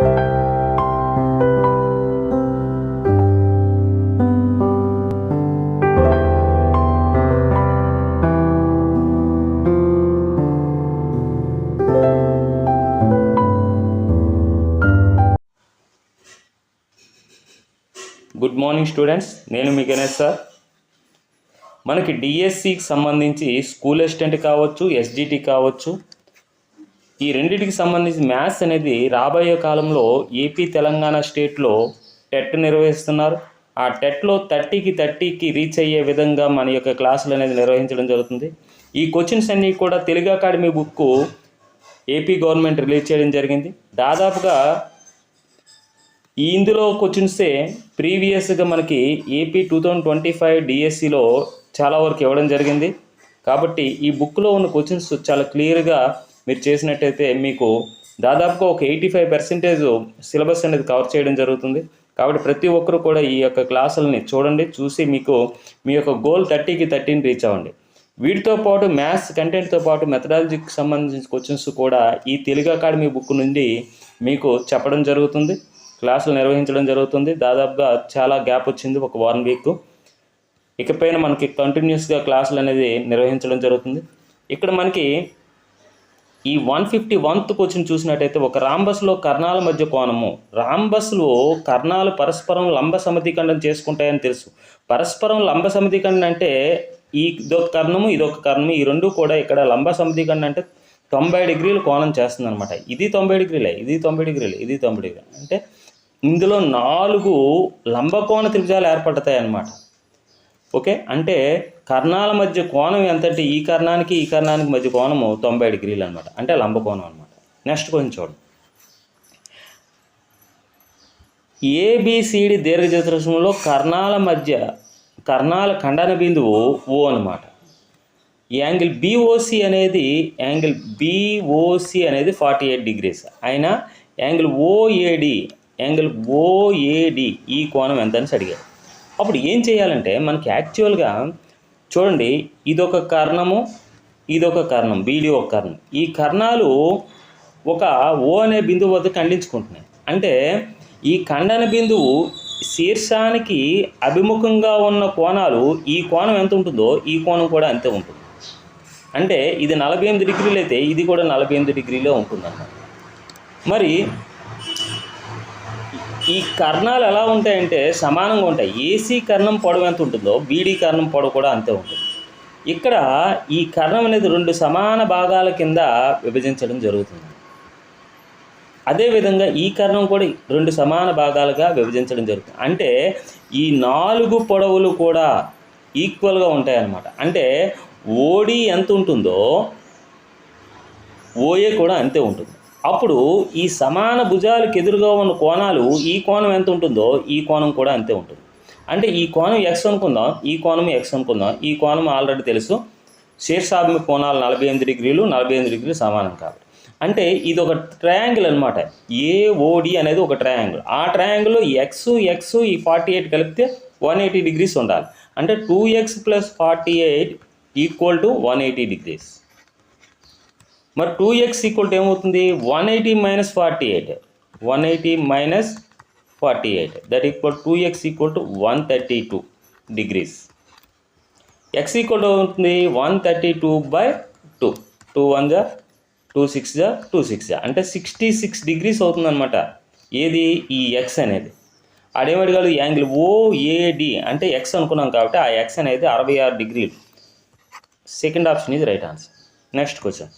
Good morning students నేను మీ Ganesh sir. మనకి డిఎస్సికి సంబంధించి స్కూల్ అసిస్టెంట్ కావచ్చు ఎస్జిటి కావచ్చు ఈ రెండింటికి సంబంధించి మ్యాథ్స్ అనేది రాబోయే కాలంలో ఏపీ తెలంగాణ స్టేట్లో టెట్ నిర్వహిస్తున్నారు. ఆ టెట్లో థర్టీకి థర్టీకి రీచ్ అయ్యే విధంగా మన యొక్క క్లాసులు అనేది నిర్వహించడం జరుగుతుంది. ఈ క్వశ్చన్స్ అన్నీ కూడా Telugu academy book AP government release చేయడం జరిగింది. దాదాపుగా ఈ ఇందులో క్వశ్చన్సే ప్రీవియస్గా మనకి AP two thousand twenty five డిఎస్సిలో చాలా వరకు ఇవ్వడం జరిగింది. కాబట్టి ఈ బుక్లో ఉన్న క్వశ్చన్స్ చాలా క్లియర్గా మీరు చేసినట్టయితే మీకు దాదాపుగా ఒక ఎయిటీ ఫైవ్ పర్సెంటేజ్ సిలబస్ అనేది కవర్ చేయడం జరుగుతుంది. కాబట్టి ప్రతి ఒక్కరు కూడా ఈ యొక్క క్లాసులని చూడండి చూసి మీకు మీ యొక్క గోల్ థర్టీకి థర్టీని రీచ్ అవ్వండి. వీటితో పాటు మ్యాథ్స్ కంటెంట్తో పాటు మెథడాలజీకి సంబంధించిన క్వశ్చన్స్ కూడా ఈ తెలుగు అకాడమీ బుక్ నుండి మీకు చెప్పడం జరుగుతుంది. క్లాసులు నిర్వహించడం జరుగుతుంది. దాదాపుగా చాలా గ్యాప్ వచ్చింది ఒక వన్ వీక్ ఇకపైన మనకి కంటిన్యూస్గా క్లాసులు అనేది నిర్వహించడం జరుగుతుంది. ఇక్కడ మనకి ఈ వన్ ఫిఫ్టీ వన్త్ క్వశ్చన్ చూసినట్టయితే ఒక రాంబస్లో కర్ణాల మధ్య కోణము. రాంబస్లో కర్ణాలు పరస్పరం లంబ సమతిఖండం చేసుకుంటాయని తెలుసు. పరస్పరం లంబ సమతిఖండం అంటే ఈ ఇదొక కర్ణము ఇదొక కర్ణము ఈ రెండు కూడా ఇక్కడ లంబ సమతిఖండం అంటే తొంభై డిగ్రీలు కోణం చేస్తుంది అనమాట ఇది తొంభై డిగ్రీలే ఇది తొంభై డిగ్రీలే ఇది తొంభై డిగ్రీ అంటే ఇందులో నాలుగు లంబకోణ త్రిభుజాలు ఏర్పడతాయి అన్నమాట ఓకే? అంటే కర్ణాల మధ్య కోణం ఎంతంటే ఈ కర్ణానికి ఈ కర్ణానికి మధ్య కోణము తొంభై డిగ్రీలు అనమాట అంటే లంబకోణం అనమాట నెక్స్ట్ కొంచెం చూడండి. ఏబిసిడి దీర్ఘచతురస్రంలో కర్ణాల మధ్య కర్ణాల ఖండన బిందువు ఓ అనమాట యాంగిల్ బిఓసి అనేది యాంగిల్ బిఓసి అనేది ఫార్టీ ఎయిట్ డిగ్రీస్ అయినా యాంగిల్ ఓఏడి యాంగిల్ ఓఏడి ఈ కోణం ఎంత అని అడిగారు. అప్పుడు ఏం చేయాలంటే మనకి యాక్చువల్గా చూడండి ఇదొక కర్ణము ఇదొక కర్ణం బీడి ఒక కర్ణం. ఈ కర్ణాలు ఒక ఓ అనే బిందువు వద్ద ఖండించుకుంటున్నాయి. అంటే ఈ ఖండన బిందువు శీర్షానికి అభిముఖంగా ఉన్న కోణాలు ఈ కోణం ఎంత ఉంటుందో ఈ కోణం కూడా అంతే ఉంటుంది. అంటే ఇది నలభై ఎనిమిది డిగ్రీలు అయితే ఇది కూడా నలభై ఎనిమిది డిగ్రీలో ఉంటుందన్నమాట. మరి ఈ కర్ణాలు ఎలా ఉంటాయంటే సమానంగా ఉంటాయి. ఏసీ కర్ణం పొడవు ఎంత ఉంటుందో బీడీ కర్ణం పొడవు కూడా అంతే ఉంటుంది. ఇక్కడ ఈ కర్ణం అనేది రెండు సమాన భాగాల కింద విభజించడం జరుగుతుంది. అదేవిధంగా ఈ కర్ణం కూడా రెండు సమాన భాగాలుగా విభజించడం జరుగుతుంది. అంటే ఈ నాలుగు పొడవులు కూడా ఈక్వల్గా ఉంటాయన్నమాట. అంటే ఓడి ఎంత ఉంటుందో ఓఏ కూడా అంతే ఉంటుంది. అప్పుడు ఈ సమాన భుజాలకు ఎదురుగా ఉన్న కోణాలు ఈ కోణం ఎంత ఉంటుందో ఈ కోణం కూడా అంతే ఉంటుంది. అంటే ఈ కోణం ఎక్స్ అనుకుందాం ఈ కోణం ఎక్స్ అనుకుందాం. ఈ కోణం ఆల్రెడీ తెలుసు. శీర్షాభిమ కోణాలు నలభై ఎనిమిది డిగ్రీలు నలభై ఎనిమిది డిగ్రీలు సమానం కాబట్టి. అంటే ఇది ఒక ట్రయాంగిల్ అనమాట ఏఓడి అనేది ఒక ట్రయాంగిల్ ఆ ట్రయాంగిల్లో ఎక్స్ ఎక్స్ ఈ ఫార్టీ ఎయిట్ కలిపితే వన్ ఎయిటీ డిగ్రీస్ ఉండాలి. అంటే two x plus forty eight equal to one eighty degrees మరి టూ ఎక్స్ ఈక్వల్ టు ఏమవుతుంది? One eighty minus forty eight one eighty minus forty eight that equal to x equal to one thirty two degrees x equal to అవుతుంది one thirty two by two two one జా two six జా two six జా అంటే sixty six degrees అవుతుందన్నమాట. ఏది? ఈ X అనేది. అడేమడిగాడు angle ఓఏడి అంటే ఎక్స్ అనుకున్నాం కాబట్టి ఆ ఎక్స్ అనేది అరవై ఆరు డిగ్రీలు సెకండ్ ఆప్షన్ ఇది right answer next question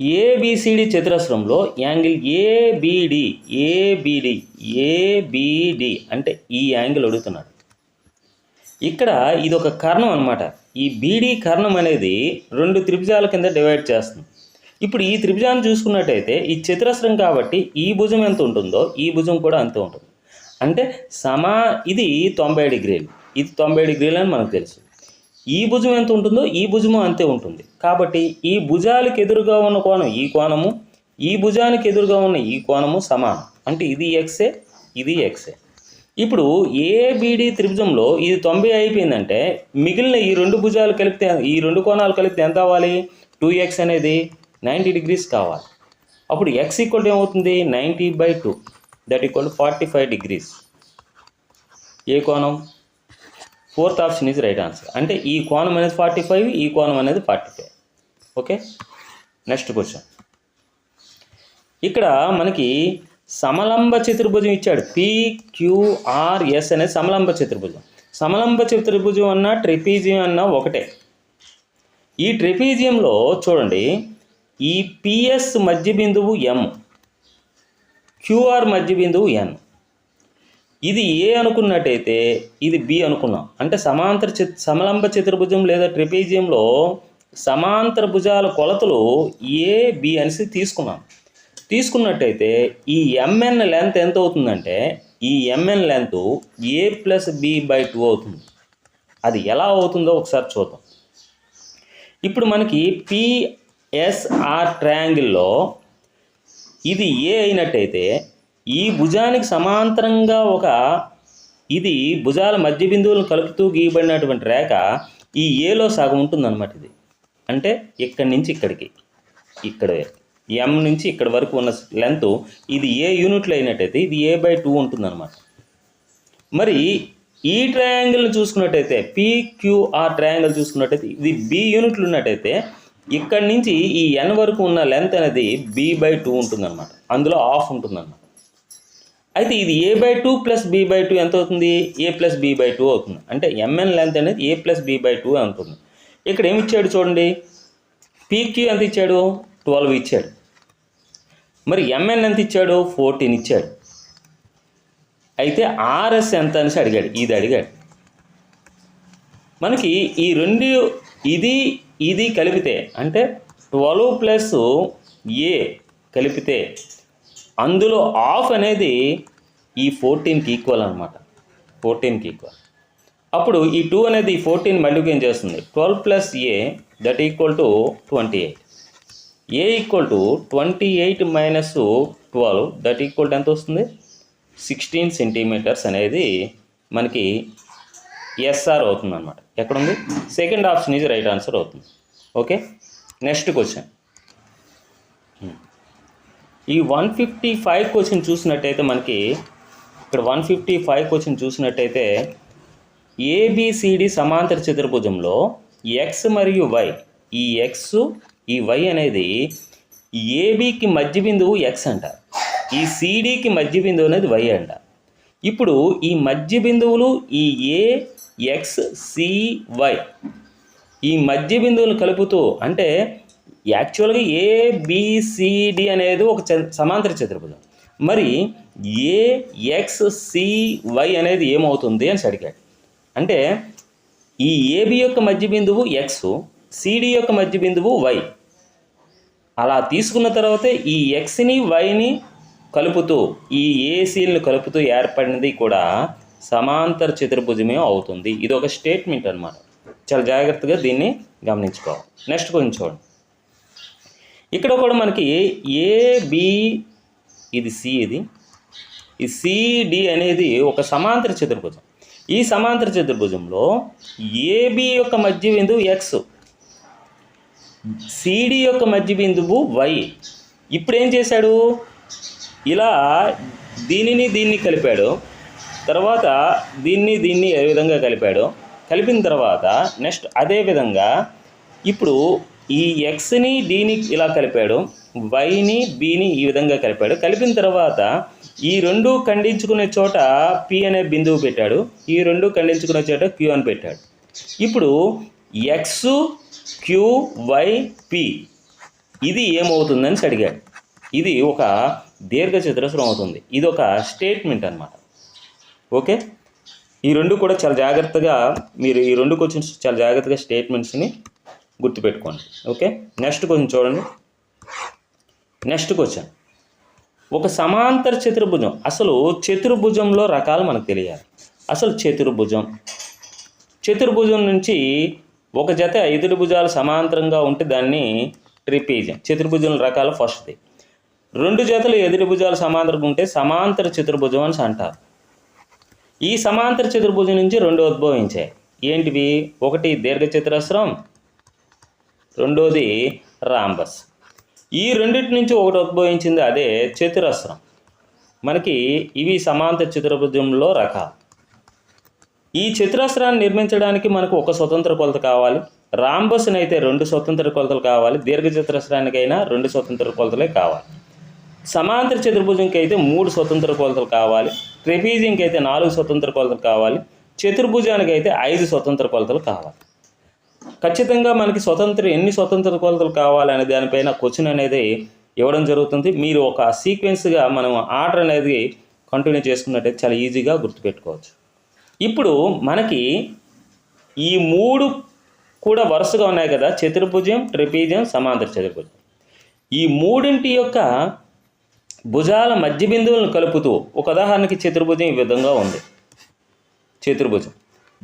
ABCD చతురస్రంలో angle ABD ABD ABD అంటే ఈ యాంగిల్ అడుగుతున్నాడు. ఇక్కడ ఇది ఒక కర్ణం అనమాట ఈ బీడీ కర్ణం అనేది రెండు త్రిభుజాల కింద డివైడ్ చేస్తుంది. ఇప్పుడు ఈ త్రిభుజాన్ని చూసుకున్నట్టయితే ఈ చతురస్రం కాబట్టి ఈ భుజం ఎంత ఉంటుందో ఈ భుజం కూడా అంతే ఉంటుంది. అంటే సమా ఇది తొంభై డిగ్రీలు. ఇది తొంభై డిగ్రీలు అని మనకు తెలుసు. ఈ భుజం ఎంత ఉంటుందో ఈ భుజము అంతే ఉంటుంది. కాబట్టి ఈ భుజాలకు ఎదురుగా ఉన్న కోణం ఈ కోణము ఈ భుజానికి ఎదురుగా ఉన్న ఈ కోణము సమానం. అంటే ఇది ఎక్సే ఇది ఎక్సే ఇప్పుడు ఏబిడి త్రిభుజంలో ఇది తొంభై అయిపోయిందంటే మిగిలిన ఈ రెండు భుజాలు కలిపితే ఈ రెండు కోణాలు కలిపితే ఎంత అవ్వాలి? టూ ఎక్స్ అనేది నైంటీ డిగ్రీస్ కావాలి. అప్పుడు ఎక్స్ ఈక్వల్ ఏమవుతుంది? Ninety by two. That equal forty five degrees. ఏ కోణం? Fourth option is right answer. అంటే ఈ కోణం అనేది ఫార్టీ ఫైవ్ ఈ కోణం అనేది forty five. Okay? Next question. ఇక్కడ మనకి సమలంబ చతుర్భుజం ఇచ్చాడు. పిక్యూఆర్ఎస్ అనేది సమలంబ చతుర్భుజం. సమలంబ చతుర్భుజం అన్న ట్రిపీజియం అన్న ఒకటే. ఈ ట్రిపీజియంలో చూడండి. ఈ పిఎస్ మధ్య బిందువు ఎం క్యూఆర్ మధ్య బిందువు ఎన్ ఇది ఏ అనుకున్నట్టయితే ఇది బి అనుకున్నాం. అంటే సమాంతర చిత్ సమలంబ చతుర్భుజం లేదా ట్రిపేజియంలో సమాంతర భుజాల కొలతలు ఏ బి అనేసి తీసుకున్నాం. తీసుకున్నట్టయితే ఈ ఎంఎన్ లెంత్ ఎంత అవుతుందంటే ఈ MN length A plus B by two అవుతుంది. అది ఎలా అవుతుందో ఒకసారి చూద్దాం. ఇప్పుడు మనకి పిఎస్ఆర్ ట్రయాంగిల్లో ఇది ఏ అయినట్టయితే ఈ భుజానికి సమాంతరంగా ఒక ఇది భుజాల మధ్య బిందువులను కలుపుతూ గీయబడినటువంటి రేఖ ఈ ఏలో సగం ఉంటుందన్నమాట ఇది. అంటే ఇక్కడి నుంచి ఇక్కడికి. ఇక్కడ ఎం నుంచి ఇక్కడ వరకు ఉన్న లెంత్ ఇది ఏ యూనిట్లో అయినట్టయితే ఇది ఏ బై టూ ఉంటుందన్నమాట. మరి ఈ ట్రయాంగిల్ని చూసుకున్నట్టయితే పీక్యూఆర్ ట్రయాంగిల్ చూసుకున్నట్టయితే ఇది బి యూనిట్లు ఉన్నట్టయితే ఇక్కడి నుంచి ఈ ఎన్ వరకు ఉన్న లెంత్ అనేది బి బై టూ ఉంటుందన్నమాట. అందులో ఆఫ్ ఉంటుందన్నమాట. అయితే ఇది A by two plus B by two ఎంత అవుతుంది A plus B by two అవుతుంది. అంటే ఎంఎన్ లెంత్ అనేది A plus B by two అవుతుంది ఇక్కడ ఏమి ఇచ్చాడు చూడండి? పీక్యూ ఎంత ఇచ్చాడు? ట్వెల్వ్ ఇచ్చాడు. మరి ఎంఎన్ ఎంత ఇచ్చాడు? ఫోర్టీన్ ఇచ్చాడు. అయితే ఆర్ఎస్ ఎంత అనేసి అడిగాడు. ఇది అడిగాడు. మనకి ఈ రెండు ఇది ఇది కలిపితే అంటే ట్వెల్వ్ ప్లస్ ఏ కలిపితే అందులో ఆఫ్ అనేది ఈ ఫోర్టీన్కి ఈక్వల్ అనమాట ఫోర్టీన్కి ఈక్వల్ అప్పుడు ఈ టూ అనేది ఫోర్టీన్ మల్టిప్లికేషన్ చేస్తుంది twelve plus A that equal to twenty eight A equal to twenty eight minus twelve that equal to ఎంత వస్తుంది? సిక్స్టీన్ సెంటీమీటర్స్ అనేది మనకి ఎస్ఆర్ అవుతుంది అనమాట ఎక్కడుంది? సెకండ్ ఆప్షన్ ఇది రైట్ ఆన్సర్ అవుతుంది. ఓకే నెక్స్ట్ క్వశ్చన్ ఈ వన్ ఫిఫ్టీ ఫైవ్ క్వశ్చన్ చూసినట్టయితే మనకి ఇక్కడ వన్ ఫిఫ్టీ ఫైవ్ క్వశ్చన్ చూసినట్టయితే ఏబిసిడి సమాంతర చతుర్భుజంలో ఎక్స్ మరియు వై ఈ ఎక్స్ ఈ వై అనేది ఏబికి మధ్య బిందువు ఎక్స్ అంట. ఈ సిడికి మధ్య బిందువు అనేది వై అంట. ఇప్పుడు ఈ మధ్య బిందువులు ఈ ఏ ఎక్స్ సివై ఈ మధ్య బిందువులు కలుపుతూ అంటే యాక్చువల్గా ఏబిసిడి అనేది ఒక చ- సమాంతర చతుర్భుజం. మరి ఏఎక్స్సివై అనేది ఏమవుతుంది అని అడిగాడు అంటే ఈ ఏబి యొక్క మధ్య బిందువు ఎక్స్ సిడి యొక్క మధ్య బిందువు వై. అలా తీసుకున్న తర్వాత ఈ ఎక్స్ని వైని కలుపుతూ ఈ ఏసీలను కలుపుతూ ఏర్పడినది కూడా సమాంతర చతుర్భుజమే అవుతుంది. ఇది ఒక స్టేట్మెంట్ అన్నమాట. చాలా జాగ్రత్తగా దీన్ని గమనించుకోవాలి. నెక్స్ట్ కొంచెం చూడండి. ఇక్కడ కూడా మనకి ఏబి ఇది సి ఇది. ఈ సిడి అనేది ఒక సమాంతర చతుర్భుజం. ఈ సమాంతర చతుర్భుజంలో ఏబి యొక్క మధ్య బిందువు ఎక్స్ సిడి యొక్క మధ్య బిందువు వై ఇప్పుడు ఏం చేశాడు? ఇలా దీనిని దీన్ని కలిపాడు. తర్వాత దీన్ని దీన్ని ఏ విధంగా కలిపాడు? కలిపిన తర్వాత నెక్స్ట్ అదే విధంగా ఇప్పుడు ఈ ఎక్స్ని డీని ఇలా కలిపాడు వైని బిని ఈ విధంగా కలిపాడు. కలిపిన తర్వాత ఈ రెండు ఖండించుకునే చోట పి అనే బిందువు పెట్టాడు ఈ రెండు ఖండించుకునే చోట క్యూ అని పెట్టాడు. ఇప్పుడు ఎక్స్ క్యూ వై పి ఇది ఏమవుతుందని అడిగాడు. ఇది ఒక దీర్ఘచతురస్రం అవుతుంది. ఇది ఒక స్టేట్మెంట్ అన్నమాట. ఓకే? ఈ రెండు కూడా చాలా జాగ్రత్తగా మీరు ఈ రెండు క్వశ్చన్స్ చాలా జాగ్రత్తగా స్టేట్మెంట్స్ని గుర్తుపెట్టుకోండి. ఓకే నెక్స్ట్ కొంచెం చూడండి. నెక్స్ట్ క్వశ్చన్ ఒక సమాంతర చతుర్భుజం. అసలు చతుర్భుజంలో రకాలు మనకు తెలియాలి. అసలు చతుర్భుజం. చతుర్భుజం నుంచి ఒక జత ఎదురు భుజాలు సమాంతరంగా ఉంటే దాన్ని ట్రిపీజం. చతుర్భుజం రకాలు ఫస్ట్ది రెండు జతలు ఎదురు భుజాలు సమాంతరంగా ఉంటే సమాంతర చతుర్భుజం అని అంటారు. ఈ సమాంతర చతుర్భుజం నుంచి రెండు ఉద్భవించాయి. ఏంటివి? ఒకటి దీర్ఘ చతురస్రం రెండోది రాంబస్. ఈ రెండింటి నుంచి ఒకటి ఉద్భవించింది అదే చతురస్రం. మనకి ఇవి సమాంతర చతుర్భుజంలో రకాలు. ఈ చతురస్రాన్ని నిర్మించడానికి మనకు ఒక స్వతంత్ర కొలత కావాలి. రాంబస్ని అయితే రెండు స్వతంత్ర కొలతలు కావాలి. దీర్ఘ చతురస్రానికైనా రెండు స్వతంత్ర కొలతలే కావాలి. సమాంతర చతుర్భుజంకి అయితే మూడు స్వతంత్ర కొలతలు కావాలి. ట్రెపీజియంకి అయితే నాలుగు స్వతంత్ర కొలతలు కావాలి. చతుర్భుజానికి అయితే ఐదు స్వతంత్ర కొలతలు కావాలి. ఖచ్చితంగా మనకి స్వతంత్ర ఎన్ని స్వతంత్ర కొలతలు కావాలనే దానిపైన క్వశ్చన్ అనేది ఇవ్వడం జరుగుతుంది. మీరు ఒక సీక్వెన్స్గా మనం ఆర్డర్ అనేది కంటిన్యూ చేసుకున్నట్టయితే చాలా ఈజీగా గుర్తుపెట్టుకోవచ్చు. ఇప్పుడు మనకి ఈ మూడు కూడా వరుసగా ఉన్నాయి కదా. చతుర్భుజం ట్రిపీజం సమాంతర చతుర్భుజం. ఈ మూడింటి యొక్క భుజాల మధ్య బిందువులను కలుపుతూ ఒక ఉదాహరణకి చతుర్భుజం ఈ విధంగా ఉంది. చతుర్భుజం.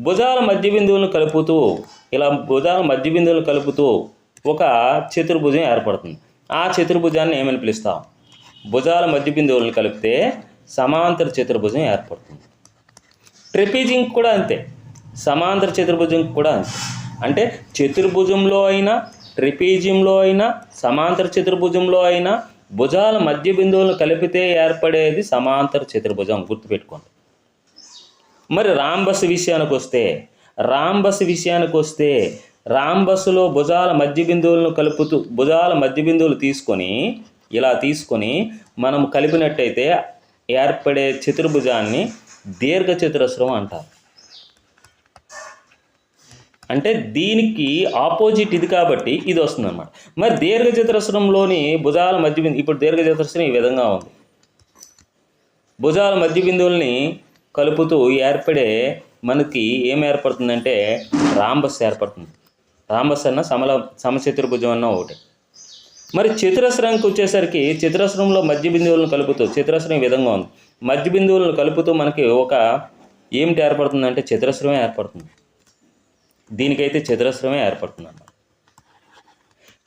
భుజాల మధ్య బిందువులను కలుపుతూ ఇలా భుజాల మధ్య బిందువులు కలుపుతూ ఒక చతుర్భుజం ఏర్పడుతుంది. ఆ చతుర్భుజాన్ని ఏమని పిలుస్తాం? భుజాల మధ్య బిందువులను కలిపితే సమాంతర చతుర్భుజం ఏర్పడుతుంది. ట్రిపీజింగ్ కూడా అంతే. సమాంతర చతుర్భుజం కూడా అంతే. అంటే చతుర్భుజంలో అయినా ట్రిపీజియంలో అయినా సమాంతర చతుర్భుజంలో అయినా భుజాల మధ్య బిందువులను కలిపితే ఏర్పడేది సమాంతర చతుర్భుజం. గుర్తుపెట్టుకోండి. మరి రాంబస్ విషయానికి వస్తే రాంబస్ విషయానికి వస్తే రాంబస్సులో భుజాల మధ్య బిందువులను కలుపుతూ భుజాల మధ్య బిందువులు తీసుకొని ఇలా తీసుకొని మనం కలిపినట్టయితే ఏర్పడే చతుర్భుజాన్ని దీర్ఘ చతురస్రం అంటారు. అంటే దీనికి ఆపోజిట్ ఇది కాబట్టి ఇది వస్తుందన్నమాట. మరి దీర్ఘ చతురస్రంలోని భుజాల మధ్య బిందు ఇప్పుడు దీర్ఘ చతురస్రం ఈ విధంగా ఉంది. భుజాల మధ్య బిందువుల్ని కలుపుతూ ఏర్పడే మనకి ఏం ఏర్పడుతుందంటే రాంబస్ ఏర్పడుతుంది. రాంబస్ అన్న సమల సమచతుర్భుజం అన్న ఒకటి. మరి చతురస్రానికి వచ్చేసరికి చతురస్రంలో మధ్య బిందువులను కలుపుతూ చతురస్రం ఈ విధంగా ఉంది. మధ్య బిందువులను కలుపుతూ మనకి ఒక ఏమిటి ఏర్పడుతుందంటే చతురస్రమే ఏర్పడుతుంది. దీనికైతే చతురస్రమే ఏర్పడుతుంది అన్నమాట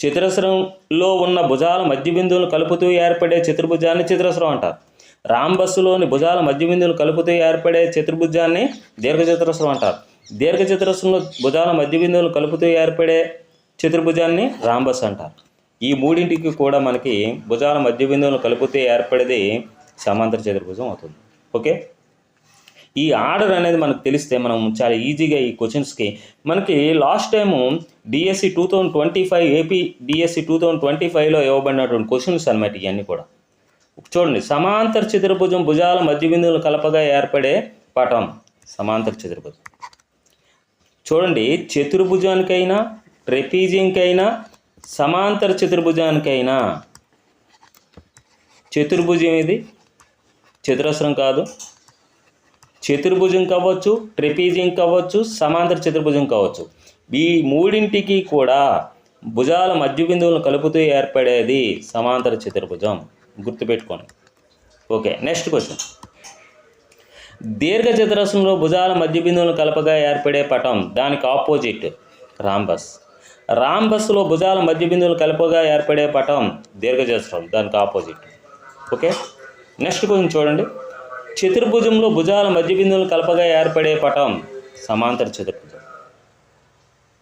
చతురస్రంలో ఉన్న భుజాల మధ్య బిందువులను కలుపుతూ ఏర్పడే చతుర్భుజాన్ని చతురస్రం అంటారు. రాంబస్సులోని భుజాల మధ్య బిందువులు కలుపుతూ ఏర్పడే చతుర్భుజాన్ని దీర్ఘచతురస్రం అంటారు. దీర్ఘచతురస్రంలో భుజాల మధ్య బిందువులు కలుపుతూ ఏర్పడే చతుర్భుజాన్ని రాంబస్ అంటారు. ఈ మూడింటికి కూడా మనకి భుజాల మధ్య బిందువులు కలుపుతూ ఏర్పడేది సమాంతర చతుర్భుజం అవుతుంది. ఓకే? ఈ ఆర్డర్ అనేది మనకు తెలిస్తే మనం చాలా ఈజీగా ఈ క్వశ్చన్స్కి మనకి last time DSC two thousand twenty five AP DSC two thousand twenty ఫైవ్లో ఇవ్వబడినటువంటి క్వశ్చన్స్ అనమాట ఇవన్నీ కూడా. చూడండి సమాంతర చతుర్భుజం భుజాల మధ్య బిందువులు కలపగా ఏర్పడే పటం. సమాంతర చతుర్భుజం. చూడండి చతుర్భుజానికైనా ట్రెపీజియంకైనా సమాంతర చతుర్భుజానికైనా. చతుర్భుజం ఇది చతురస్రం కాదు. చతుర్భుజం కావచ్చు ట్రెపీజియం కావచ్చు సమాంతర చతుర్భుజం కావచ్చు. ఈ మూడింటికి కూడా భుజాల మధ్య బిందువులను కలుపుతూ ఏర్పడేది సమాంతర చతుర్భుజం. గుర్తుపెట్టుకోండి. Okay next question. దీర్ఘ చతురస్రంలో భుజాల మధ్య బిందువులను కలపగా ఏర్పడే పటం దానికి ఆపోజిట్ రాంబస్. రాంబస్లో భుజాల మధ్య బిందువులు కలపగా ఏర్పడే పటం దీర్ఘ దానికి ఆపోజిట్. ఓకే నెక్స్ట్ క్వశ్చన్ చూడండి. చతుర్భుజంలో భుజాల మధ్య బిందువులు కలపగా ఏర్పడే పటం సమాంతర చతుర్భుజం.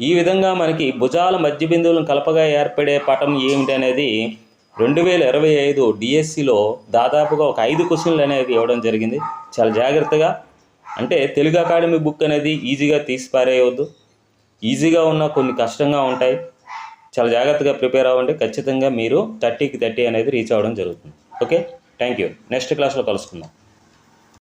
ఈ విధంగా మనకి భుజాల మధ్య బిందువులను కలపగా ఏర్పడే పటం ఏమిటి అనేది రెండు వేల ఇరవై ఐదు డిఎస్సిలో దాదాపుగా ఒక ఐదు క్వశ్చన్లు అనేది ఇవ్వడం జరిగింది. చాలా జాగ్రత్తగా అంటే తెలుగు అకాడమీ బుక్ అనేది ఈజీగా తీసి పారేయవద్దు ఈజీగా ఉన్న కొన్ని కష్టంగా ఉంటాయి. చాలా జాగ్రత్తగా ప్రిపేర్ అవ్వండి. ఖచ్చితంగా మీరు థర్టీకి థర్టీ అనేది రీచ్ అవ్వడం జరుగుతుంది. ఓకే? Thank you. నెక్స్ట్ క్లాస్లో కలుసుకుందాం.